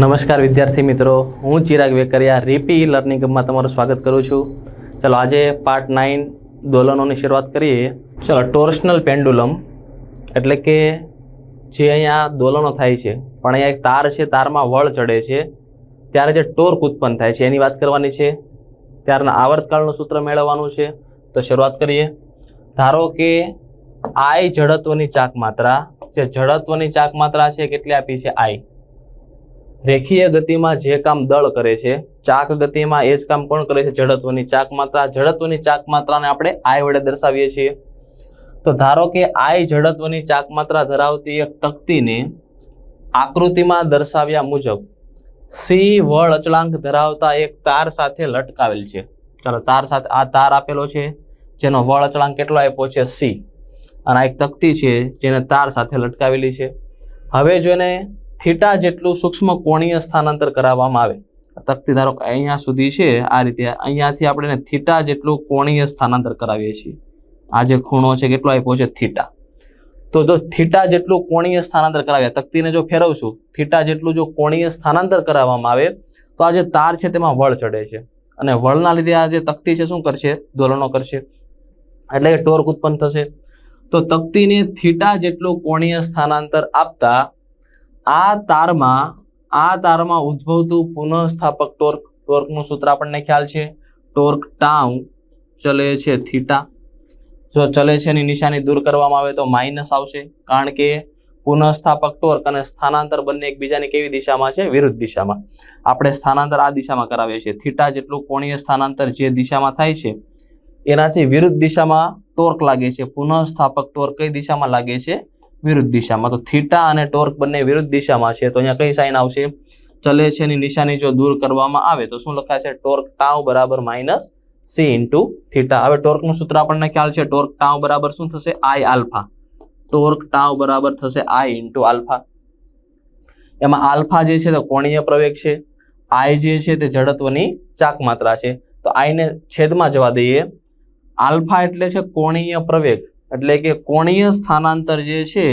નમસ્કાર વિદ્યાર્થી મિત્રો, હું ચિરાગ વેકરિયા, રીપી લર્નિંગ હબમાં તમારું સ્વાગત કરું છું. ચલો, આજે પાર્ટ નાઇન દોલનોની શરૂઆત કરીએ. ચલો ટોર્શનલ પેન્ડુલમ એટલે કે જે અહીંયા દોલનો થાય છે, પણ અહીંયા એક તાર છે, તારમાં વળ ચડે છે. ત્યારે જે ટોર્ક ઉત્પન્ન થાય છે, એની વાત કરવાની છે. ત્યારના આવર્તકાળનું સૂત્ર મેળવવાનું છે. તો શરૂઆત કરીએ. ધારો કે આઈ જડત્વની ચાક માત્રા જે જડત્વની ચાક માત્રા છે, કેટલી આપી છે? આઈ રેખીય ગતિમાં જે કામ દળ કરે છે, ચાક ગતિમાં એ જ કામ કોણ કરે છે? જડત્વની ચાક માત્રા. જડત્વની ચાક માત્રાને આપણે આય વડે દર્શાવીએ છીએ. તો ધારો કે આય જડત્વની ચાક માત્રા ધરાવતી એક તકતીને આકૃતિમાં દર્શાવ્યા મુજબ સી વળ અચળાંક ધરાવતા એક તાર સાથે લટકાવેલ છે. ચાલો, તાર સાથે આ તાર આપેલો છે, જેનો વળ અચળાંક કેટલો આપ્યો છે? સી અને આ એક તકતી છે, જેને તાર સાથે લટકાવેલી છે. હવે જો એને થીટા જેટલું સૂક્ષ્મ કોણીય સ્થાનાંતર કરાવવામાં આવે. તકતી ધારો કે અહીંયા સુધી છે, આ રીતે અહીંયાથી આપણે થીટા જેટલું કોણીય સ્થાનાંતર કરાવીએ છીએ. આ જે ખૂણો છે, કેટલો આપ્યો છે? થીટા. તો જો થીટા જેટલું કોણીય સ્થાનાંતર કરાવ્યા, તકતીને જો ફેરવશું, થીટા જેટલું જો કોણીય સ્થાનાંતર કરાવવામાં આવે, તો આ જે તાર છે તેમાં વળ ચડે છે. અને વળના લીધે આ જે તકતી છે, શું કરશે? દોલનો કરશે. એટલે કે ટોર્ક ઉત્પન્ન થશે. તો તકતીને થીટા જેટલું કોણીય સ્થાનાંતર આપતા આ તારમાં આ તારમાં ઉદ્ભવતું પુનઃસ્થાપક ટોર્ક, ટોર્કનું સૂત્ર આપણને ખ્યાલ છે? ટોર્ક ટાઉ ચલે છે થીટા. જો ચલે છે એની નિશાની દૂર કરવામાં આવે તો માઇનસ આવશે, કારણ કે પુનઃસ્થાપક ટોર્ક અને સ્થાનાંતર બંને એકબીજાની કેવી દિશામાં છે? વિરુદ્ધ દિશામાં. આપણે સ્થાનાંતર આ દિશામાં કરાવીએ છીએ. થીટા જેટલું કોણીય સ્થાનાંતર જે દિશામાં થાય છે, એનાથી વિરુદ્ધ દિશામાં ટોર્ક લાગે છે. પુનઃસ્થાપક ટોર્ક કઈ દિશામાં લાગે છે? વિરુદ્ધ દિશામાં. તો થીટા અને ટોર્ક બંને વિરુદ્ધ દિશામાં છે. તો અહીંયા કઈ સાઇન આવશે? ચલે છે ની નિશાની જો દૂર કરવામાં આવે તો શું લખાશે ટોર્ક ટાવ બરાબર માઇનસ સી ઇન્ટુ થીટા. હવે ટોર્કનું સૂત્ર આપણને ખ્યાલ છે. ટોર્ક ટાવ બરાબર શું થશે? આઈ આલ્ફા. ટોર્ક ટાવ બરાબર થશે આઈ ઇન્ટુ આલ્ફા. એમાં આલ્ફા જે છે તે કોણીય પ્રવેગ છે. આઈ જે છે તે જડત્વની ચાક માત્રા છે. તો આઈને છેદમાં જવા દઈએ. આલ્ફા એટલે છે કોણીય પ્રવેગ. એટલે કે કોણીય સ્થાનાંતર જે છે,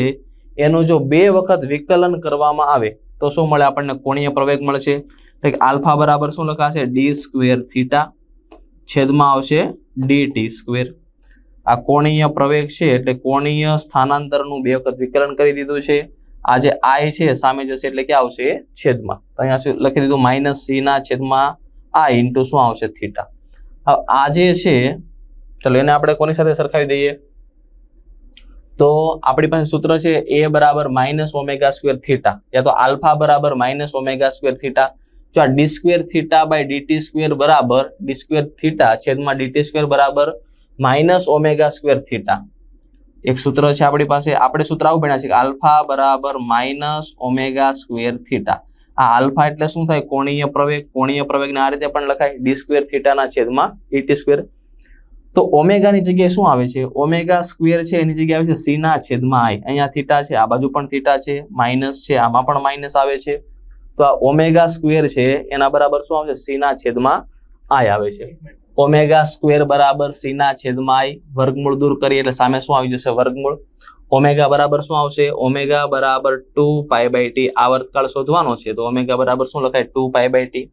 એનું જો બે વખત વિકલન કરવામાં આવે, તો શું મળે આપણને? કોણીય પ્રવેગ મળશે. એટલે આલ્ફા બરાબર શું લખાશે? ડી સ્ક્વેર થીટા છેદમાં આવશે ડી ટી સ્ક્વેર. આ કોણીય પ્રવેગ છે, એટલે કોણીય સ્થાનાંતરનું બે વખત વિકલન કરી દીધું છે. આ જે આઈ છે સામે જશે એટલે કે આવશે છેદમાં. તો અહીંયા લખી દીધું? માઇનસ સી ના છેદમાં આ ઇન્ટુ શું આવશે? થીટા. હવે આ જે છે, ચલો એને આપણે કોની સાથે સરખાવી દઈએ? તો આપણી પાસે સૂત્ર છે એ બરાબર માઇનસ ઓમેગા સ્ક્વેર થીટા. યા તો આલ્ફા બરાબર માઇનસ ઓમેગા સ્ક્વેર થીટા. જો આ D square theta by DT square બરાબર ડી સ્ક્વેર થીટા છેદમાં ડીટી સ્ક્વેર બરાબર માઇનસ ઓમેગા સ્ક્વેર થીટા. એક સૂત્ર છે આપણી પાસે. આપણે સૂત્ર આવું ભણ્યા છે કે આલ્ફા બરાબર માઇનસ ઓમેગા સ્ક્વેર થીટા. આ આલ્ફા એટલે શું થાય? કોણીય પ્રવેગ. કોણીય પ્રવેગને આ રીતે પણ લખાય. ડી સ્ક્વેર થીટાના છેદમાં ડીટી સ્ક્વેર તો ઓમેગાની જગ્યાએ શું આવે છે? ઓમેગા સ્ક્વેર છે, એની જગ્યાએ આવે છે સીના છેદમાં આઈ અહીંયા થીટા છે, આ બાજુ પણ થીટા છે માઇનસ છે, આમાં પણ માઇનસ આવે છે. તો આ ઓમેગા સ્ક્વેર છે, એના બરાબર શું આવશે સી ના છેદમાં આઈ આવે છે. ઓમેગા સ્ક્વેર બરાબર સીના છેદમાં આઈ વર્ગમૂળ દૂર કરીએ એટલે સામે શું આવી જશે? વર્ગમૂળ. ઓમેગા બરાબર શું આવશે? ઓમેગા બરાબર ટુ પાય બાય ટી આવર્તકાળ શોધવાનો છે, તો ઓમેગા બરાબર શું લખાય? ટુ પાય બાય ટી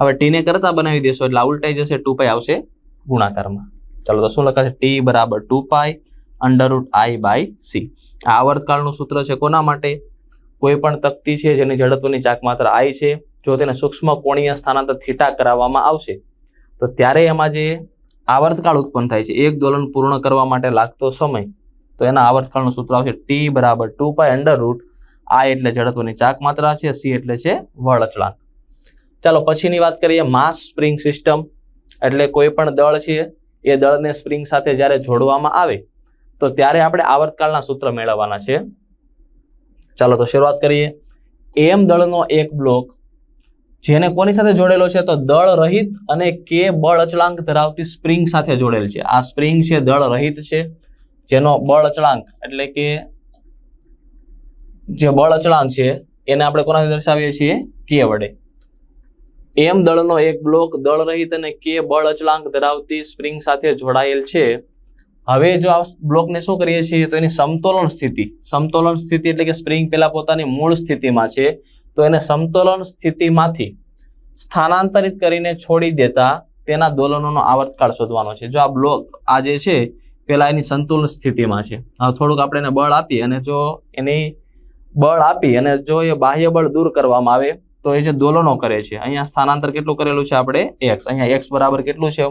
હવે ટીને કરતા બનાવી દેશો એટલે ઉલટાઈ જશે ટુ પાય આવશે ગુણાકારમાં. ચાલો તો શું લખાશે? ટી બરાબર two pi under root I by C આ આવર્તકાળનું સૂત્ર છે કોના માટે? કોઈ પણ તકતી છે જેની જડત્વની ચાક માત્ર આઈ છે, જો તેને સૂક્ષ્મ કોણીય સ્થાનાંતર થીટા કરાવવામાં આવશે, તો ત્યારે એમાં જે આવર્તકાળ ઉત્પન્ન થાય છે, એક દોલન પૂર્ણ કરવા માટે લાગતો સમય, તો એના આવર્તકાળનું સૂત્ર આવશે ટી બરાબર ટુ પાય અંડરરૂટ આઈ એટલે જડત્વની ચાક માત્રા છે સી એટલે છે વળ ચાલો પછીની વાત કરીએ, માસ સ્પ્રિંગ સિસ્ટમ, એટલે કોઈ પણ દળ છે એ દળને સ્પ્રિંગ સાથે જ્યારે જોડવામાં આવે, તો ત્યારે આપણે આવર્તકાળના સૂત્ર મેળવવાના છે. ચાલો તો શરૂઆત કરીએ. એમ દળનો એક બ્લોક જેને કોની સાથે જોડેલો છે? તો દળ રહિત અને કે બળ અચળાંક ધરાવતી સ્પ્રિંગ સાથે જોડેલ છે. આ સ્પ્રિંગ છે દળ રહિત છે, જેનો બળ અચળાંક એટલે કે જે બળ અચળાંક છે, એને આપણે કોનાથી દર્શાવીએ છીએ? કે વડે. એમ દળનો એક બ્લોક દળ રહિત અને કે બળ અચળાંક ધરાવતી સ્પ્રિંગ સાથે જોડાયેલ છે. હવે જો આ બ્લોકને શું કરીએ છીએ? તો એની સમતોલન સ્થિતિ. સમતોલન સ્થિતિ એટલે કે સ્પ્રિંગ પહેલા પોતાની મૂળ સ્થિતિમાં છે. તો એને સમતોલન સ્થિતિમાંથી સ્થાનાંતરિત કરીને છોડી દેતા તેના દોલનોનો આવર્તકાળ શોધવાનો છે. જો આ બ્લોક આ જે છે, પહેલાં એની સંતુલન સ્થિતિમાં છે. હવે થોડુંક આપણે એને બળ આપી અને જો એની બળ આપી અને જો એ બાહ્ય બળ દૂર કરવામાં આવે તો એ જે દોલનો કરે છે, અહીંયા સ્થાનાંતર કેટલું કરેલું છે આપણે? એક્સ અહીંયા એક્સ બરાબર કેટલું છે?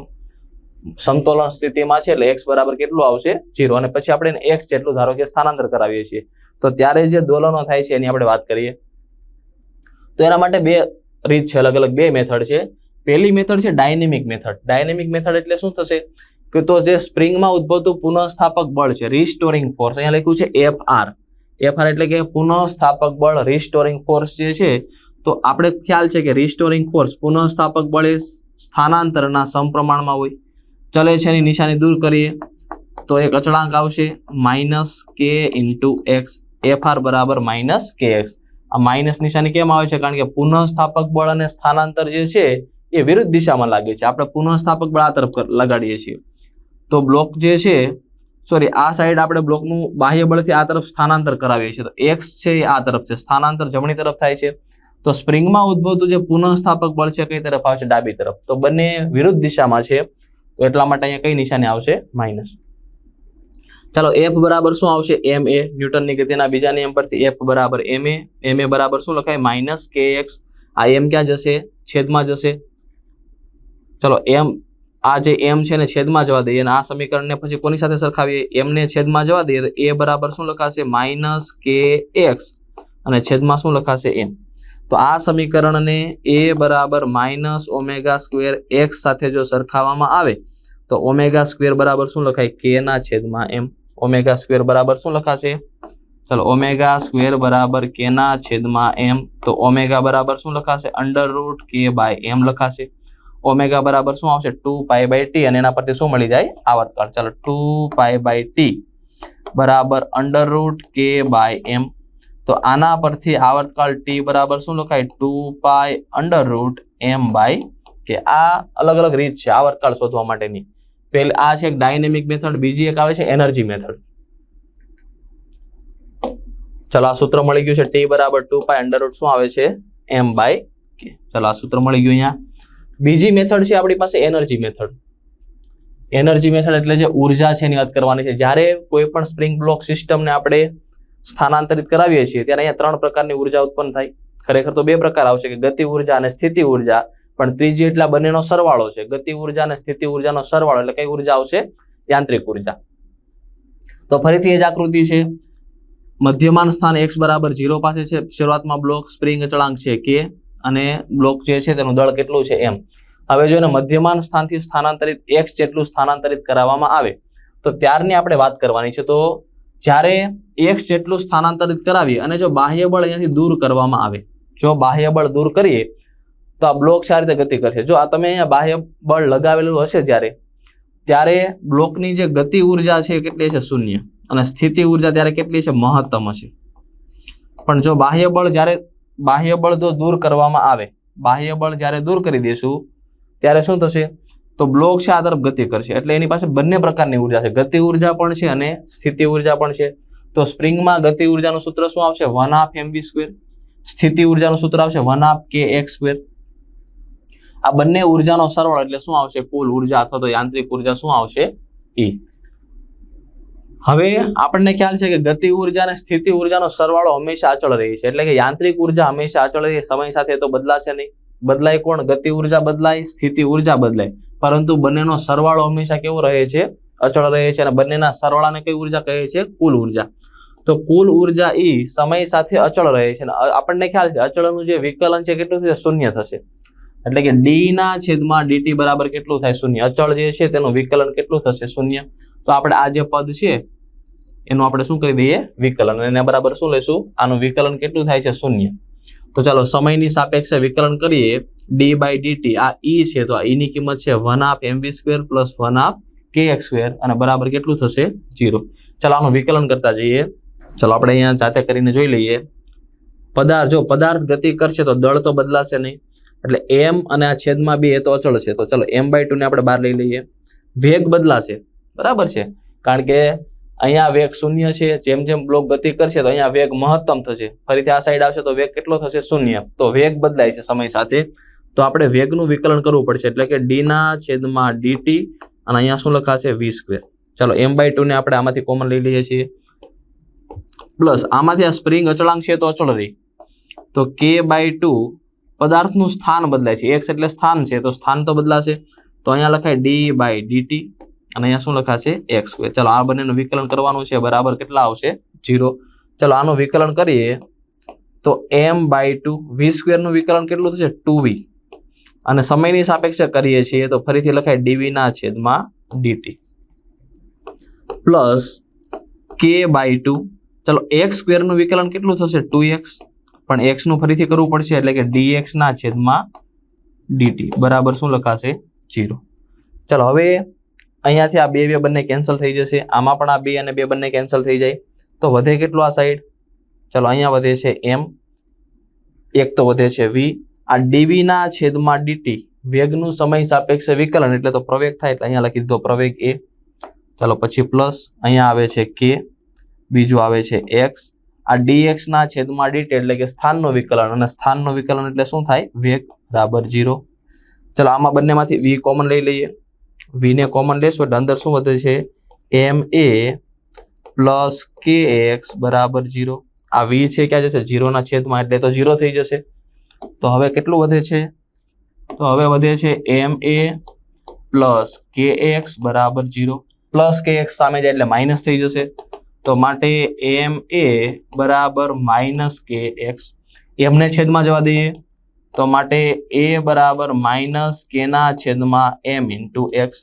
સમતોલન સ્થિતિમાં છે, એટલે એક્સ બરાબર કેટલું આવશે? જીરો અને પછી આપણે એક્સ જેટલું ધારો કે સ્થાનાંતર કરાવીએ છીએ. તો ત્યારે જે દોલનો થાય છે, એની આપણે વાત કરીએ. તો એના માટે બે રીત છે અલગ અલગ બે મેથડ છે. પહેલી મેથડ છે ડાયનેમિક મેથડ ડાયનેમિક મેથડ એટલે શું થશે? કે તો જે સ્પ્રિંગમાં ઉદ્ભવતું પુનઃસ્થાપક બળ છે રિસ્ટોરિંગ ફોર્સ અહીંયા લખ્યું છે એફ આર એફ આર એટલે કે પુનઃસ્થાપક બળ રિસ્ટોરિંગ ફોર્સ જે છે તો આપણે ખ્યાલ છે કે રિસ્ટોરિંગ ફોર્સ પુનઃસ્થાપક બળે સ્થાનાંતરના સમપ્રમાણમાં હોય. ચલે છે એની નિશાની દૂર કરીએ. તો એક અચળાંક આવશે. Minus K into X FR બરાબર માઇનસ કે એક્સ આ માઇનસ નિશાની કેમ આવે છે? કારણ કે પુનઃસ્થાપક બળ અને સ્થાનાંતર જે છે એ વિરુદ્ધ દિશામાં લાગે છે. આપણે પુનઃસ્થાપક બળ આ તરફ લગાડીએ છીએ. તો બ્લોક જે છે સોરી આ સાઈડ આપણે બ્લોકનું બાહ્ય બળથી આ તરફ સ્થાનાંતર કરાવીએ છીએ. તો એક્સ છે એ આ તરફ છે. સ્થાનાંતર જમણી તરફ થાય છે. તો સ્પ્રિંગમાં ઉદ્ભવતું જે પુનઃસ્થાપક બળ છે કઈ તરફ આવશે? ડાબી તરફ. તો બંને વિરુદ્ધ દિશામાં છે. તો એટલા માટે અહીંયા કઈ નિશાની આવશે? માઇનસ. ચાલો, એફ બરાબર શું આવશે? એમ એ. ન્યૂટનની ગતિના બીજા નિયમ પરથી એફ બરાબર એમ એ. એમ એ બરાબર શું લખાય? Minus K X. આ એમ ક્યાં જશે? છેદમાં જશે. ચલો, એમ. આ જે એમ છે ને છેદમાં જવા દઈએ અને આ સમીકરણને પછી કોની સાથે સરખાવીએ? એમને છેદમાં જવા દઈએ તો એ બરાબર શું લખાશે? Minus K x. અને છેદમાં શું લખાશે? એમ. તો આ સમીકરણને એ બરાબર માઇનસ ઓમેગા સ્ક્વેર એક્સ સાથે જો સરખાવવામાં આવે, તો ઓમેગા સ્ક્વેર બરાબર શું લખાય? કે ના છેદમાં એમ. ઓમેગા સ્ક્વેર બરાબર શું લખાશે? ચલો, ઓમેગા સ્ક્વેર બરાબર કે ના છેદમાં એમ, તો ઓમેગા બરાબર શું લખાશે? Under root K by M લખાશે. ઓમેગા બરાબર શું આવશે? ટુ પાય બાય ટી, અને એના પરથી શું મળી જાય? આવર્તકાળ. ચાલો, ટુ પાય બાય ટી બરાબર under root K by M. તો આના પરથી આવર્તકાળ ટી બરાબર શું લખાય? Two pi under root M by K આ અલગ અલગ રીત છે આવર્તકાળ શોધવા માટેની. પેલી આ છે એક ડાયનેમિક મેથડ બીજી એક આવે છે એનર્જી મેથડ ચલો આ સૂત્ર મળી ગયું છે ટી બરાબર ટુ પાય અંડર રૂટ શું આવે છે? એમ બાય કે ચલો આ સૂત્ર મળી ગયું અહીંયા. બીજી મેથડ છે આપણી પાસે એનર્જી મેથડ એનર્જી મેથડ એટલે જે ઊર્જા છે એની વાત કરવાની છે. જ્યારે કોઈ પણ સ્પ્રિંગ બ્લોક સિસ્ટમને આપણે સ્થાનાંતરિત કરાવીએ છીએ, ત્યારે અહીંયા ત્રણ પ્રકારની ઊર્જા ઉત્પન્ન થાય. ખરેખર તો બે પ્રકાર આવશે કે ગતિ ઊર્જા અને સ્થિતિ ઊર્જા, પણ ત્રીજી એટલા બંનેનો સરવાળો છે. ગતિ ઊર્જા અને સ્થિતિ ઉર્જાનો સરવાળો એટલે કઈ ઊર્જા આવશે? યાંત્રિક ઊર્જા. તો ફરીથી એ જ આકૃતિ છે. મધ્યમાન સ્થાન એક્સ બરાબર ઝીરો પાસે છે. શરૂઆતમાં બ્લોક સ્પ્રિંગ અચળાંક છે કે અને બ્લોક જે છે તેનું દળ કેટલું છે એમ હવે જો એને મધ્યમાન સ્થાનથી સ્થાનાંતરિત એક્સ જેટલું સ્થાનાંતરિત કરાવવામાં આવે. તો ત્યારની આપણે વાત કરવાની છે. તો જ્યારે એક્સ જેટલું સ્થાનાંતરિત કરાવીએ અને જો બાહ્ય બળ અહીંયાથી દૂર કરવામાં આવે, જો બાહ્ય બળ દૂર કરીએ, તો આ બ્લોક સારી રીતે ગતિ કરશે. જો આ તમે અહીંયા બાહ્ય બળ લગાવેલું હશે જ્યારે, ત્યારે બ્લોકની જે ગતિ ઊર્જા છે કેટલી છે? શૂન્ય. અને સ્થિતિ ઊર્જા ત્યારે કેટલી છે? મહત્તમ હશે. પણ જો બાહ્ય બળ જ્યારે, બાહ્ય બળ જો દૂર કરવામાં આવે, બાહ્ય બળ જ્યારે દૂર કરી દેશું ત્યારે શું થશે? તો બ્લોક છે આ તરફ ગતિ કરશે. એટલે એની પાસે બંને પ્રકારની ઊર્જા છે. ગતિ ઊર્જા પણ છે અને સ્થિતિ ઊર્જા પણ છે. તો સ્પ્રિંગમાં ગતિ ઉર્જાનું સૂત્ર શું આવશે? વન હાફ એમ સ્ક્વેર સ્થિતિ ઉર્જાનું સૂત્ર આવશે one half K X square આ બંને ઉર્જાનો સરવાળો એટલે શું આવશે? કુલ ઊર્જા અથવા તો યાંત્રિક ઊર્જા શું આવશે? ઈ હવે આપણને ખ્યાલ છે કે ગતિ ઊર્જા અને સ્થિતિ ઉર્જાનો સરવાળો હંમેશા અચળ રહે છે. એટલે કે યાંત્રિક ઊર્જા હંમેશા અચળ રહે, સમય સાથે તો બદલાશે નહીં. બદલાય કોણ? ગતિ ઊર્જા બદલાય, સ્થિતિ ઊર્જા બદલાય. પરંતુ બંનેનો સરવાળો હંમેશા કેવો રહે છે? અચળ રહે છે અને બંનેના સરવાળાને કઈ ઊર્જા કહે છે? કુલ ઊર્જા. તો કુલ ઊર્જા એ સમય સાથે અચળ રહે છે આપણને ખ્યાલ છે, અચળનું જે વિકલન છે કેટલું થશે? શૂન્ય થશે. એટલે કે ડી ના છેદમાં ડીટી બરાબર કેટલું થાય? શૂન્ય. અચળ જે છે તેનું વિકલન કેટલું થશે? શૂન્ય. તો આપણે આ જે પદ છે, એનું આપણે શું કરી દઈએ? વિકલન. અને બરાબર શું લઈશું? આનું વિકલન કેટલું થાય છે? શૂન્ય. તો ચાલો સમયની સાપેક્ષે વિકલન કરીએ. ડી બાય ડીટી આ ઈ છે, તો આ ઈની કિંમત છે one half MV square plus one half K X square અને બરાબર કેટલું થશે? જીરો ચાલો આનું વિકલન કરતા જઈએ. ચાલો આપણે અહીંયા જાતે કરીને જોઈ લઈએ. પદાર્થ, જો પદાર્થ ગતિ કરશે તો દળ તો બદલાશે નહીં. એટલે એમ અને આ છેદમાં બી એ તો અચળ છે. તો ચલો એમ બાય ટુને આપણે બહાર લઈ લઈએ. વેગ બદલાશે. બરાબર છે? કારણ કે અહીંયા વેગ શૂન્ય છે, જેમ જેમ બ્લોક ગતિ કરશે તો અહીંયા વેગ મહત્તમ થશે. ફરીથી આ સાઈડ આવશે તો વેગ કેટલો થશે? શૂન્ય. તો વેગ બદલાય છે સમય સાથે. તો આપણે વેગનું વિકલન કરવું પડશે, એટલે કે ડીના છેદમાં ડીટી અને અહીંયા શું લખાશે? વી સ્ક્વેર ચાલો એમ બાય ટુ ને આપણે આમાંથી કોમન લઈ લઈએ છીએ. પ્લસ આમાંથી આ સ્પ્રિંગ અચળાંક છે તો અચળ રહી તો કે બાય ટુ પદાર્થનું સ્થાન બદલાય છે. એક્સ એટલે સ્થાન છે, તો સ્થાન તો બદલાશે. તો અહીંયા લખાય ડી બાય ડીટી અને અહીંયા શું લખાશે? એક્સ સ્ક્વેર ચાલો, આ બંનેનું વિકલન કરવાનું છે. બરાબર કેટલા આવશે? જીરો ચાલો, આનું વિકલન કરીએ. તો એમ બાય ટુ વી સ્ક્વેરનું વિકલન કેટલું થશે? ટુ વી અને સમયની સાપેક્ષે કરીએ છીએ તો ફરીથી લખાય ડીવીના છેદમાં DT plus K by two ચલો એક્સ સ્ક્વેરનું વિકલન કેટલું થશે? ટુ એક્સ પણ એક્સનું ફરીથી કરવું પડશે એટલે કે ડી એક્સના છેદમાં ડીટી બરાબર શું લખાશે? જીરો ચલો, હવે અહીંયાથી આ બે બે બંને કેન્સલ થઈ જશે. આમાં પણ આ બે અને બે બંને કેન્સલ થઈ જાય. તો વધે કેટલું આ સાઈડ ચલો અહીંયા વધે છે એમ એક તો વધે છે વી આ ડીવીના છેદમાં ડીટી વેગનું સમય સાપેક્ષ વિકલન એટલે તો પ્રવેગ થાય એટલે અહીંયા લખી દીધો પ્રવેગ એ ચલો પછી પ્લસ અહીંયા આવે છે કે બીજું આવે છે એક્સ આ ડીએક્સના છેદમાં ડીટી એટલે કે સ્થાનનું વિકલન અને સ્થાનનું વિકલન એટલે શું થાય? વેગ. બરાબર જીરો ચલો આમાં બંનેમાંથી વી કોમન લઈ લઈએ. વી ને કોમન લેશો એટલે અંદર શું વધે છે? M A plus K X બરાબર જીરો આ વી છે ક્યાં જશે? જીરોના છેદમાં, એટલે તો જીરો થઈ જશે. તો હવે કેટલું વધે છે? તો હવે વધે છે M A plus K X બરાબર જીરો પ્લસ કે એક્સ સામે જાય એટલે માઇનસ થઈ જશે. તો માટે એમ એ બરાબર માઇનસ કે એક્સ એમને છેદમાં જવા દઈએ. તો માટે એ બરાબર માઇનસ કેના છેદમાં એમ ઇન્ટુ એક્સ.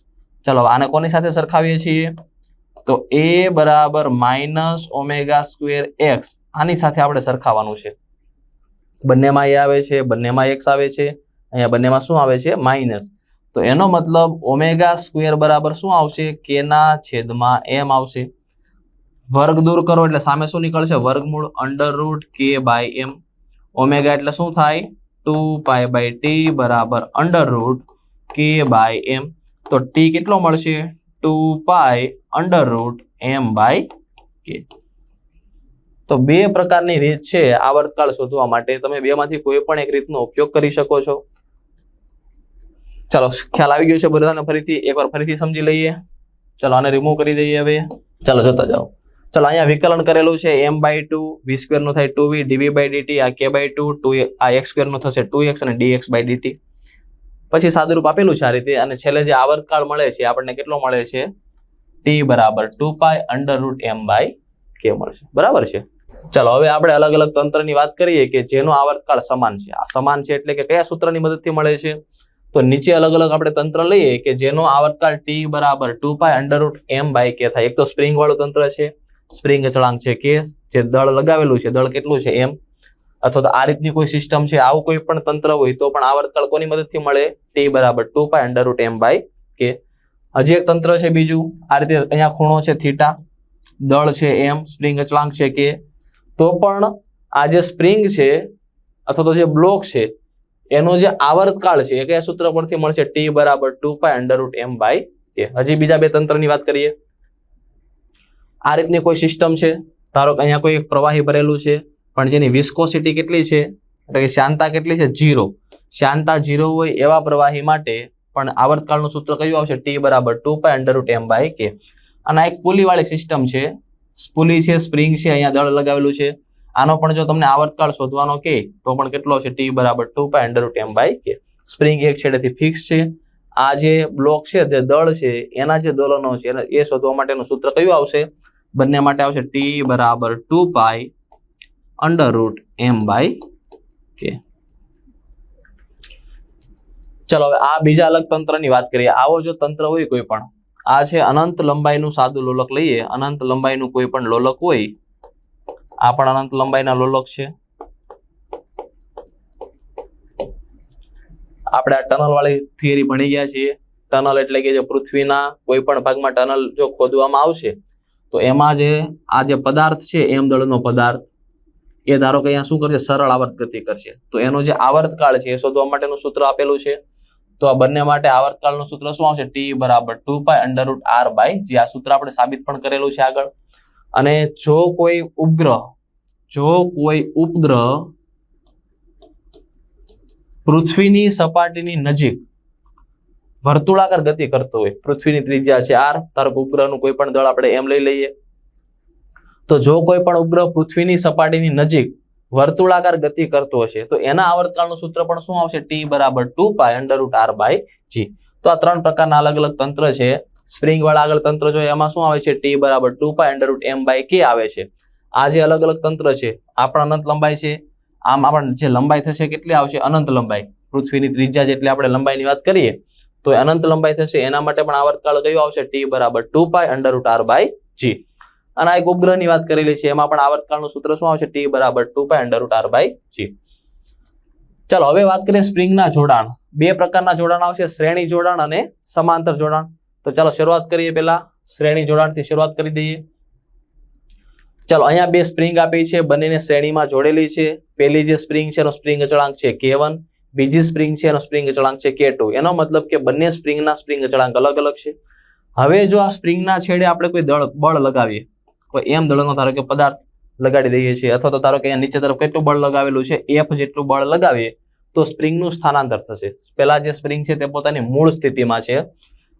ચલો, આને કોની સાથે સરખાવીએ છીએ? તો એ બરાબર માઇનસ ઓમેગા સ્ક્વેર એક્સ. આની સાથે આપણે સરખાવવાનું છે. બંનેમાં એ આવે છે, બંનેમાં એક્સ આવે છે. અહીંયા બંનેમાં શું આવે છે? માઇનસ. તો એનો મતલબ ઓમેગા સ્ક્વેર બરાબર શું આવશે? કેના છેદમાં એમ આવશે. વર્ગ દૂર કરો એટલે સામે શું નીકળશે? વર્ગમૂળ under root K by M. Omega એટલે શું થાય? ટુ પાય બાય ટી બરાબર under root K by M તો ટી કેટલો મળશે? Two pi under root M by K તો બે પ્રકારની રીત છે આવર્તકાળ શોધવા માટે. તમે બેમાંથી કોઈ પણ એક રીતનો ઉપયોગ કરી શકો છો. ચાલો, ખ્યાલ આવી ગયો છે બધાને ફરીથી. એકવાર ફરીથી સમજી લઈએ. ચાલો, આને રિમૂવ કરી દઈએ હવે. ચાલો, જોતા જાઓ. ચાલો, અહીંયા વિકલન કરેલું છે એમ બાય ટુ વી સ્ક્વેરનું થાય two V DV by DT આ કે બાય ટુ ટુ આ એક્સ સ્ક્વેરનું થશે ટુ એક્સ અને ડીએક્સ બાય ડીટી પછી સાદુરૂપ આપેલું છે આ રીતે, અને છેલ્લે જે આવર્તકાળ મળે છે આપણને કેટલો મળે છે? ટી બરાબર two pi under root M by K મળશે. બરાબર છે? ચાલો, હવે આપણે અલગ અલગ તંત્રની વાત કરીએ કે જેનો આવર્તકાળ સમાન છે. આ સમાન છે એટલે કે કયા સૂત્રની મદદથી મળે છે? તો નીચે અલગ અલગ આપણે તંત્ર લઈએ કે જેનો આવર્તકાળ ટી બરાબર two pi under root M by K થાય. એક તો સ્પ્રિંગ વાળું તંત્ર છે સ્પ્રિંગ અચળાંક છે કે જે દળ લગાવેલું છે, દળ કેટલું છે એમ? અથવા તો આ રીતની કોઈ સિસ્ટમ છે, આવું કોઈ પણ તંત્ર હોય તો પણ આવર્તકાળ કોની મદદથી મળે? ટી બરાબર two pi under root M by K હજી એક તંત્ર છે બીજું, આ રીતે અહીંયા ખૂણો છે થીટા દળ છે એમ સ્પ્રિંગ અચળાંક છે કે તો પણ આ જે સ્પ્રિંગ છે, અથવા તો જે બ્લોક છે, એનો જે આવર્તકાળ છે, એ કયા સૂત્ર પરથી મળશે? ટી બરાબર two pi under root M by K હજી બીજા બે તંત્રની વાત કરીએ. આ રીતની કોઈ સિસ્ટમ છે? ધારો કે અહીંયા કોઈ પ્રવાહી ભરેલું છે, પણ જેની વિસ્કોસિટી કેટલી છે? એટલે કે શાંતા કેટલી છે? જીરો શાંતા જીરો હોય એવા પ્રવાહી માટે પણ આવર્તકાળનું સૂત્ર કયું આવશે? ટી બરાબર two pi under root M by K અને આ એક પુલીવાળી સિસ્ટમ છે. પુલી છે, સ્પ્રિંગ છે, અહીંયા દળ લગાવેલું છે. આનો પણ જો તમને આવર્તકાળ શોધવાનો કે, તો પણ કેટલો છે? ટી બરાબર two pi under root M by K spring એક છેડેથી ફિક્સ છે. આ જે બ્લોક છે, જે દળ છે, એના જે દોલનો છે, એ શોધવા માટેનું સૂત્ર કયું આવશે? બંને માટે આવશે ટી બરાબર two pi under root M by K ચલો, હવે આ બીજા અલગ તંત્રની વાત કરીએ. આવો જો તંત્ર હોય કોઈ પણ. આ છે અનંત લંબાઈનું સાદું લોલક લઈએ. અનંત લંબાઈનું કોઈ પણ લોલક હોય, આ પણ અનંત લંબાઈના લોલક છે. આપણે આ ટનલ વાળી થિયરી ભણી ગયા છીએ. ટનલ એટલે કે જે પૃથ્વીના કોઈ પણ ભાગમાં ટનલ જો ખોદવામાં આવશે તો એમાં જે આ જે પદાર્થ છે એમ દળનો પદાર્થ, એ ધારો કે અહીંયા શું કરશે? સરળ આવર્ત ગતિ કરશે. તો એનો જે આવર્તકાળ છે, એ શોધવા માટેનું સૂત્ર આપેલું છે. તો આ બંને માટે આવર્તકાળનું સૂત્ર શું આવશે? ટી બરાબર two pi under root R by જે આ સૂત્ર આપણે સાબિત પણ કરેલું છે આગળ. અને જો કોઈ ઉપગ્રહ, જો કોઈ ઉપગ્રહ પૃથ્વીની સપાટીની નજીક વર્તુળાકાર ગતિ કરતો હોય. પૃથ્વીની ત્રિજ્યા છે આર. ધારો કે ઉપગ્રહનું કોઈ પણ દળ આપણે એમ લઈ લઈએ. તો જો કોઈ પણ ઉપગ્રહ પૃથ્વીની સપાટીની નજીક વર્તુળાકાર ગતિ કરતો હશે, તો એના આવર્તકાળનું સૂત્ર પણ શું આવશે? ટી બરાબર two pi under root R by G. તો આ ત્રણ પ્રકારના અલગ અલગ તંત્ર છે. સ્પ્રિંગ વાળા આગળ તંત્ર જોઈએ એમાં શું આવે છે? ટી બરાબર two pi under root M by K આવે છે. આ જે અલગ અલગ તંત્ર છે, આપણા અનંત લંબાઈ છે. આમ આપણે જે લંબાઈ થશે, કેટલી આવશે? અનંત લંબાઈ. પૃથ્વીની ત્રિજ્યા જેટલી આપણે લંબાઈની વાત કરીએ તો અનંત લંબાઈ થશે. એના માટે પણ આવર્તકાળ કયો આવશે? ટી બરાબર two pi under root R by G અને આ એક ઉપગ્રહની વાત કરેલી છે. એમાં પણ આવર્તકાળનું સૂત્ર શું આવશે? ટી બરાબર two pi under root R by G ચાલો, હવે વાત કરીએ સ્પ્રિંગના જોડાણ. બે પ્રકારના જોડાણ આવશે. શ્રેણી જોડાણ અને સમાંતર જોડાણ. તો ચાલો, શરૂઆત કરીએ પહેલા. શ્રેણી જોડાણથી શરૂઆત કરી દઈએ. ચાલો, અહીંયા બે સ્પ્રિંગ આપી છે. બંનેને શ્રેણીમાં જોડેલી છે. પહેલી જે સ્પ્રિંગ છે, એનો સ્પ્રિંગ અચળાંક છે કે વન બીજી સ્પ્રિંગ છે, એનો સ્પ્રિંગ અચળાંક છે કે એનો મતલબ કે બંને સ્પ્રિંગના સ્પ્રિંગ અચળાંક અલગ અલગ છે. હવે જો આ સ્પ્રિંગના છેડે આપણે કોઈ દળ, બળ લગાવીએ, કોઈ એમ દળનો ધારો કે પદાર્થ લગાડી દઈએ છીએ, અથવા તો ધારો કે નીચે તરફ કેટલું બળ લગાવેલું છે એફ જેટલું બળ લગાવીએ, તો સ્પ્રિંગનું સ્થાનાંતર થશે. પહેલાં જે સ્પ્રિંગ છે તે પોતાની મૂળ સ્થિતિમાં છે.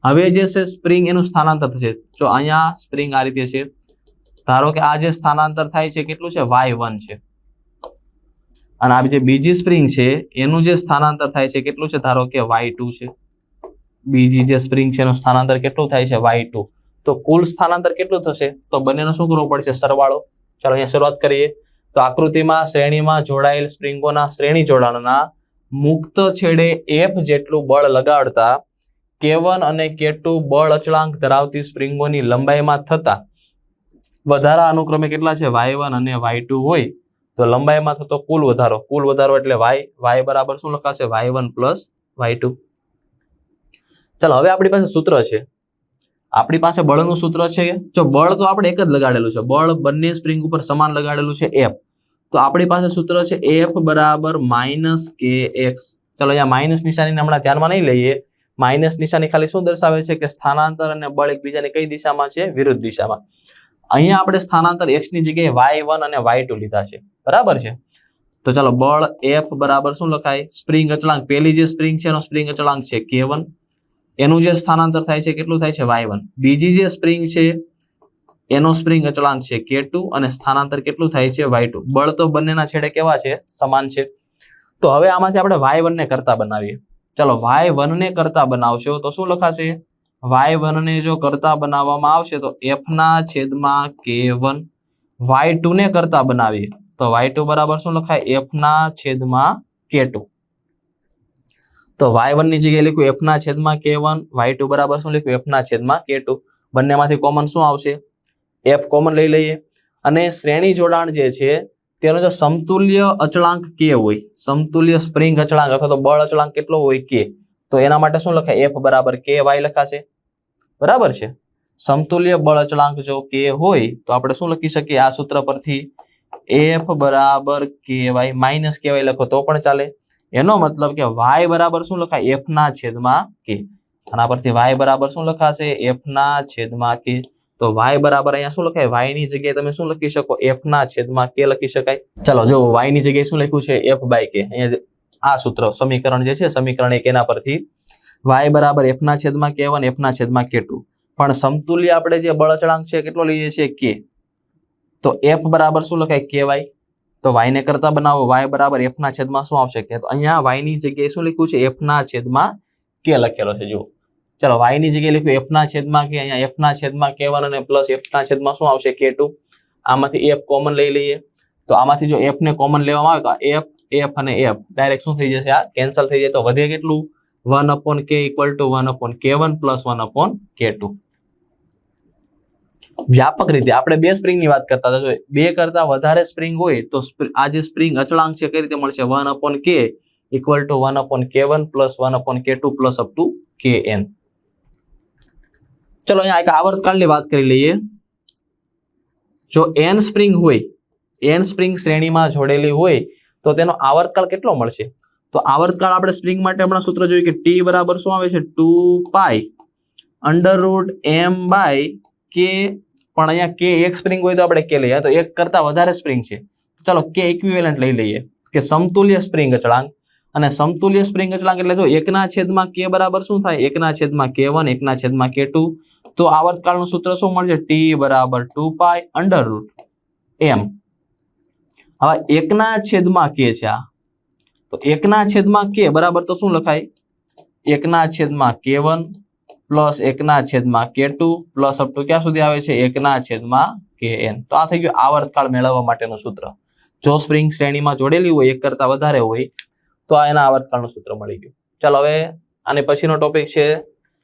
હવે જે છે સ્પ્રિંગ એનું સ્થાનાંતર થશે. જો અહીંયા સ્પ્રિંગ આ રીતે છે, ધારો કે આ જે સ્થાનાંતર થાય છે, કેટલું છે? વાય વન છે. અને આ જે બીજી સ્પ્રિંગ છે, એનું જે સ્થાનાંતર થાય છે કેટલું છે? ધારો કે વાય ટુ છે. બીજી જે સ્પ્રિંગ છે, એનું સ્થાનાંતર કેટલું થાય છે? વાય ટુ તો કુલ સ્થાનાંતર કેટલું થશે? તો બંનેનો શું કરવો પડશે? સરવાળો. ચાલો અહીંયા શરૂઆત કરીએ. તો આકૃતિમાં, શ્રેણીમાં જોડાયેલ સ્પ્રિંગોના શ્રેણી જોડાણના મુક્ત છેડે એફ જેટલું બળ લગાડતા કેવન અને કે બળ અચળાંક ધરાવતી સ્પ્રિંગોની લંબાઈમાં થતા વધારા અનુક્રમે કેટલા છે? વાય અને વાય હોય. તો લંબાઈમાં થતો કુલ વધારો કુલ વધારો એટલે વાય વાય બરાબર શું લખાશે? Y one plus Y two ચાલો, હવે આપણી પાસે સૂત્ર છે. આપણી પાસે બળનું સૂત્ર છે જો બળ તો આપણે એક જ લગાડેલું છે. બળ બંને સ્પ્રિંગ ઉપર સમાન લગાડેલું છે એફ તો આપણી પાસે સૂત્ર છે એફ બરાબર માઇનસ કે એક્સ ચાલો, અહીંયા માઇનસ નિશાનીને હમણાં ધ્યાનમાં નહીં લઈએ. માઇનસ નિશાની ખાલી શું દર્શાવે છે? કે સ્થાનાંતર અને બળ એકબીજાની કઈ દિશામાં છે? વિરુદ્ધ દિશામાં. અહીંયા આપણે સ્થાનાંતર એક્સની જગ્યાએ વાય વન અને વાય લીધા છે. બરાબર છે? તો ચાલો બળ એફ બરાબર શું લખાય? સ્પ્રિંગ અચળાંક પહેલી જે સ્પ્રિંગ છે એનો સ્પ્રિંગ અચળાંક છે કે વન એનું જે સ્થાનાંતર થાય છે કેટલું થાય છે? વાય વન બીજી જે સ્પ્રિંગ છે એનો સ્પ્રિંગ અચળાંક છે કે અને સ્થાનાંતર કેટલું થાય છે? વાય ટુ બળ તો બંનેના છેડે કેવા છે? સમાન છે. તો હવે આમાંથી આપણે વાય વનને કરતા બનાવીએ. ચાલો વાય વનને કરતા બનાવશો તો શું લખાશે? વાય વનને જો કરતા બનાવવામાં આવશે, તો એફના છેદમાં કે વન વાય ટુ ને કરતા બનાવીએ. તો વાય ટુ બરાબર શું લખાય? એફના છેદમાં કે તો વાય વનની જગ્યાએ લખ્યું એફના છેદમાં કે વન વાય ટુ બરાબર શું લખ્યું? એફના છેદમાં કે ટુ બંનેમાંથી કોમન શું આવશે? એફ કોમન લઈ લઈએ. અને શ્રેણી જોડાણ જે છે, તેનો જો સમતુલ્ય અચળાંક કે હોય, સમતુલ્ય સ્પ્રિંગ અચળાંક અથવા તો બળ અચળાંક કેટલો હોય કે તો એના માટે શું લખાય? એફ બરાબર કે વાય લખાશે. બરાબર છે? સમતુલ્ય બળ અચળાંક જો કે હોય, તો આપણે શું લખી શકીએ? આ સૂત્ર પરથી એફ બરાબર કેવાય માઇનસ કેવાય લખો, તો પણ ચાલે. એનો મતલબ કે વાય બરાબર શું લખાય? એફ ના છેદમાં કે આના પરથી વાય બરાબર શું લખાશે? એફ ના છેદમાં કે તો વાય બરાબર અહીંયા શું લખાય? વાયની જગ્યાએ તમે શું લખી શકો? એફ ના છેદમાં કે લખી શકાય. ચાલો, જો વાયની જગ્યાએ શું લખ્યું છે? એફ બાય કે આ સૂત્ર સમીકરણ જે છે, સમીકરણ એક એના પરથી વાય બરાબર એફના છેદમાં કે વન એફના છેદમાં કે ટુ પણ સમતુલ્ય આપણે જે બળ અચળાંક છે કેટલો લઈએ છીએ? કે તો એફ બરાબર શું લખાય? કે વાય તો વાયને કરતા બનાવો. વાય બરાબર એફના છેદમાં શું આવશે? કે તો અહીંયા વાયની જગ્યાએ શું લખ્યું છે? એફના છેદમાં કે લખેલો છે. જુઓ. ચલો વાયની જગ્યાએ લખ્યું એફના છેદમાં કે અહીંયા એફના છેદમાં કે વન અને પ્લસ એફના છેદમાં શું આવશે? કે ટુ આમાંથી એફ કોમન લઈ લઈએ. તો આમાંથી જો એફને કોમન લેવામાં આવે તો એફ એફ અને એફ ડાયરેક્ટ શું થઈ જશે? આ કેન્સલ થઈ જાય. તો વધે કેટલું? One upon K equal to one upon K one plus one upon K two વ્યાપક રીતે. આપણે બે સ્પ્રિંગની વાત કરતા હતા. બે કરતા વધારે સ્પ્રિંગ હોય તો આ જે સ્પ્રિંગ અચળાંક છે કઈ રીતે મળશે? One upon K equal to one upon K one plus one upon K two plus up to K N ચલો, અહીંયા એક આવર્તકાળની વાત કરી લઈએ. જો એન સ્પ્રિંગ હોય એન સ્પ્રિંગ શ્રેણીમાં જોડેલી હોય તો તેનો આવર્તકાળ કેટલો મળશે? તો આવર્તકાળ આપણે સ્પ્રિંગ માટે હમણાં સૂત્ર જોયું કે ટી બરાબર શું આવે છે? Two pi under root M by K પણ અહીંયા કે એક સ્પ્રિંગ હોય તો આપણે કે લઈએ. તો એક કરતા વધારે સ્પ્રિંગ છે. ચાલો કે ઇક્વિવેલન્ટ લઈ લઈએ. કે સમતુલ્ય સ્પ્રિંગ અચળાંક. અને સમતુલ્ય સ્પ્રિંગ અચળાંક એટલે જો એકના છેદમાં કે બરાબર શું થાય? એકના છેદમાં કે વન એકના છેદમાં કે ટુ તો આવર્તકાળનું સૂત્ર શું મળશે? ટી બરાબર two pi under root M હવે એકના છેદમાં કે છે આ. તો એકના છેદમાં કે, બરાબર તો શું લખાય? એકના છેદમાં કે વન પ્લસ એકના છેદમાં કે ટુ પ્લસ અપ ટુ ક્યાં સુધી આવે છે? એકના છેદમાં કે એન. તો આ થઈ ગયું આવર્તકાળ મેળવવા માટેનું સૂત્ર. જો સ્પ્રિંગ શ્રેણીમાં જોડેલી હોય, એક કરતા વધારે હોય, તો આ એના આવર્તકાળનું સૂત્ર મળી ગયું. ચાલો હવે આને પછીનો ટોપિક છે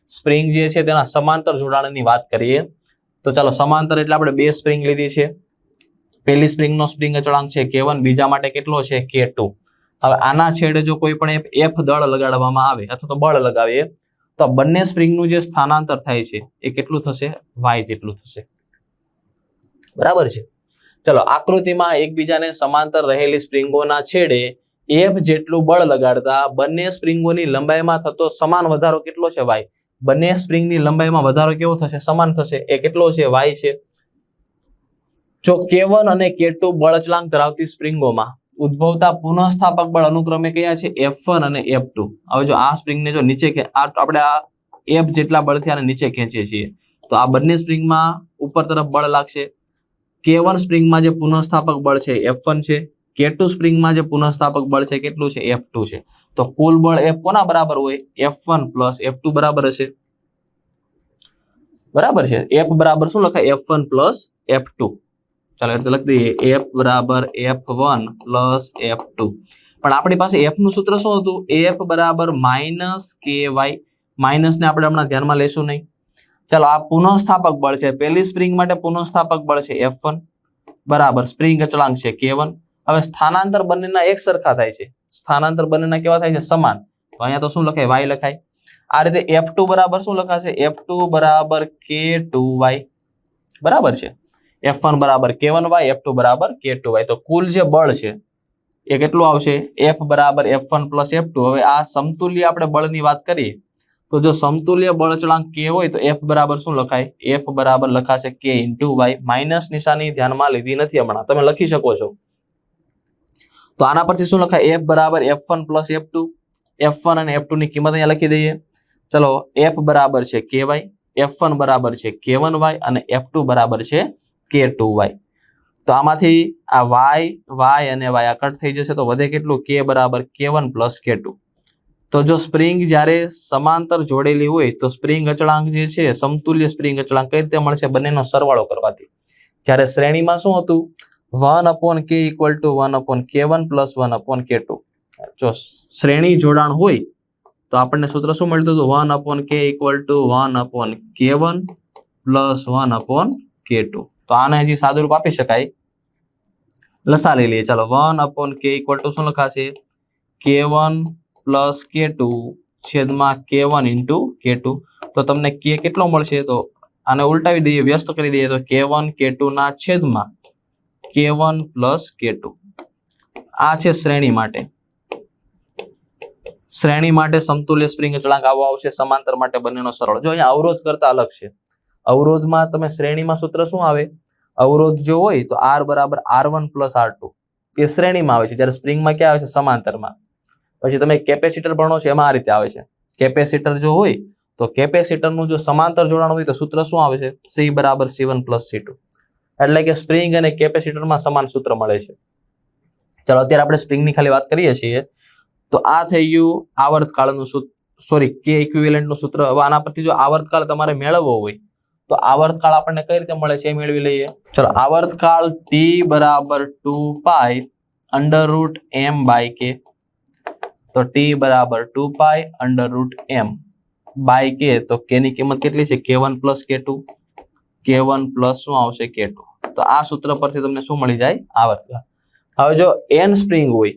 સ્પ્રિંગ જે છે તેના સમાંતર જોડાણની વાત કરીએ. તો ચાલો સમાંતર એટલે આપણે બે સ્પ્રિંગ લીધી છે. પહેલી સ્પ્રિંગનો સ્પ્રિંગ અચળાંક છે કે વન, બીજા માટે કેટલો છે? K two. હવે આના છેડે જો કોઈ પણ એફ દળ લગાડવામાં આવે અથવા તો બળ લગાવીએ, તો બંને સ્પ્રિંગનું જે સ્થાનાંતર થાય છે, એ કેટલું થશે? વાય જેટલું થશે. બરાબર છે? ચલો, આકૃતિમાં એકબીજાને સમાંતર રહેલી સ્પ્રિંગોના છેડે એફ જેટલું બળ લગાડતા બંને સ્પ્રિંગોની લંબાઈમાં થતો સમાન વધારો કેટલો છે વાય બંને સ્પ્રિંગની લંબાઈમાં વધારો કેવો થશે? સમાન થશે. એ કેટલો છે? વાય છે. જો કેવન અને કે બળચલાંક ધરાવતી સ્પ્રિંગોમાં ઉદ્ભવતા પુનઃસ્થાપક બળ અનુક્રમે કયા છે? એફ અને એફ હવે જો આ સ્પ્રિંગને જો નીચે આ આપણે આ એફ જેટલા બળથી આને નીચે ખેંચીએ છીએ. તો આ બંને સ્પ્રિંગમાં ઉપર તરફ બળ લાગશે. કે વન સ્પ્રિંગમાં જે પુનઃસ્થાપક બળ છે એફ વન છે. કે ટુ સ્પ્રિંગમાં જે પુનઃસ્થાપક બળ છે કેટલું છે? એફ છે. તો કુલ બળ એફ કોના બરાબર હોય? એફ વન પ્લસ એફ બરાબર હશે. બરાબર છે? એફ બરાબર શું લખાય? F one plus F two ચાલો એટલે લખી દઈએ એફ બરાબર F one plus F two પણ આપણી પાસે એફનું સૂત્ર શું હતું? એફ બરાબર માઇનસ કે વાય માઇનસ ને આપણે હમણાં ધ્યાનમાં લેશું નહીં. ચાલો આ પુનઃસ્થાપક બળ છે. પહેલી સ્પ્રિંગ માટે પુનઃસ્થાપક બળ છે એફ વન બરાબર સ્પ્રિંગ અચળાંક છે કે વન હવે સ્થાનાંતર બંનેના એક સરખા થાય છે. સ્થાનાંતર બંનેના કેવા થાય છે? સમાન. તો અહીંયા તો શું લખાય? વાય લખાય. આ રીતે એફ બરાબર શું લખાશે? એફ બરાબર કે ટુ વાય બરાબર છે? એફ વન બરાબર કે વન વાય એફ ટુ બરાબર કે ટુ વાય. તો કુલ જે બળ છે, એ કેટલું આવશે? એફ બરાબર F one plus F two હવે આ સમતુલ્ય આપણે બળની વાત કરીએ, તો જો સમતુલ્ય બળ અચળાંક કે હોય, તો એફ બરાબર શું લખાય? એફ બરાબર લખાશે કે ઇન્ટુ વાય માઇનસ નિશાની ધ્યાનમાં લીધી નથી હમણાં. તમે લખી શકો છો. તો આના પરથી શું લખાય? એફ બરાબર F one plus F two F one અને એફ ટુ ની કિંમત અહીંયા લખી દઈએ. ચલો એફ બરાબર છે કે વાય એફ વન બરાબર છે કે વન વાય અને એફ ટુ બરાબર છે કે ટુ વાય તો આમાંથી આ વાય વાય અને વાય આ કટ થઈ જશે, તો વધે કેટલું? કે બરાબર કે વન પ્લસ કે ટુ તો જો સ્પ્રિંગ જ્યારે સમાંતર જોડેલી હોય, તો સ્પ્રિંગ અચળાંક જે છે, સમતુલ્ય સ્પ્રિંગ અચળાંક કઈ રીતે મળશે? બંનેનો સરવાળો કરવાથી. જ્યારે શ્રેણીમાં શું હતું? One upon K equal to one upon K one plus one upon K two જો શ્રેણી જોડાણ હોય, તો આપણને સૂત્ર શું મળતું હતું? One upon k equal to one upon k one plus one upon k two તો આને હજી સાદુરૂપ આપી શકાય. લસા લઈ લઈએ. ચાલો, one upon k equal to શું લખાશે? કે વન પ્લસ કે ટુ છેદમાં કે વન ઇન્ટુ કે ટુ. તો તમને કે કેટલો મળશે? તો આને ઉલટાવી દઈએ, વ્યસ્ત કરી દઈએ. તો કે વન, કે ના છેદમાં કે વન પ્લસ કે આ છે શ્રેણી માટે. શ્રેણી માટે સમતુલ્ય સ્પ્રિંગ અચળાંક આવો આવશે. સમાંતર માટે બંનેનો સરળ. જો અહીંયા અવરોધ કરતા અલગ છે. અવરોધમાં તમે શ્રેણીમાં સૂત્ર શું આવે? અવરોધ જો હોય તો આર બરાબર r one plus r two એ શ્રેણીમાં આવે છે. જ્યારે સ્પ્રિંગમાં ક્યાં આવે છે? સમાંતરમાં. પછી તમે કેપેસિટર ભણો છો, એમાં આ રીતે આવે છે. કેપેસિટર જો હોય તો કેપેસિટરનું જો સમાંતર જોડાણ હોય તો સૂત્ર શું આવે છે? સી બરાબર c one plus c two એટલે કે સ્પ્રિંગ અને કેપેસિટરમાં સમાન સૂત્ર મળે છે. ચાલો, અત્યારે આપણે સ્પ્રિંગની ખાલી વાત કરીએ છીએ. તો આ થઈ ગયું આવર્તકાળનું સૂત્ર સોરી કે ઇક્વિવેલન્ટનું સૂત્ર. હવે આના પરથી જો આવર્તકાળ તમારે મેળવવો હોય તો આવર્તકાળ આપણને કઈ રીતે મળે છે એ મેળવી લઈએ. ચલો, આવર્તકાળ ટી બરાબર two pi under root m by k તો ટી બરાબર two pi under root m by k તો કે ની કિંમત કેટલી છે? K one plus k two k one plus શું આવશે? કે ટુ તો આ સૂત્ર પરથી તમને શું મળી જાય? આવર્તકાળ. હવે જો એન સ્પ્રિંગ હોય,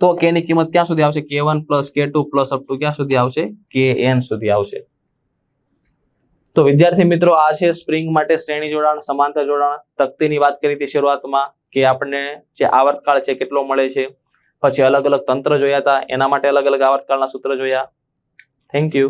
તો કે ની કિંમત ક્યાં સુધી આવશે? K one plus k two plus up to ક્યાં સુધી આવશે? કે એન સુધી આવશે. તો વિદ્યાર્થી મિત્રો, આ છે સ્પ્રિંગ માટે શ્રેણી જોડાણ, સમાંતર જોડાણ. તકતીની વાત કરી હતી શરૂઆતમાં કે આપણને જે આવર્તકાળ છે કેટલો મળે છે. પછી અલગ અલગ તંત્ર જોયા હતા, એના માટે અલગ અલગ આવર્તકાળના સૂત્ર જોયા. Thank you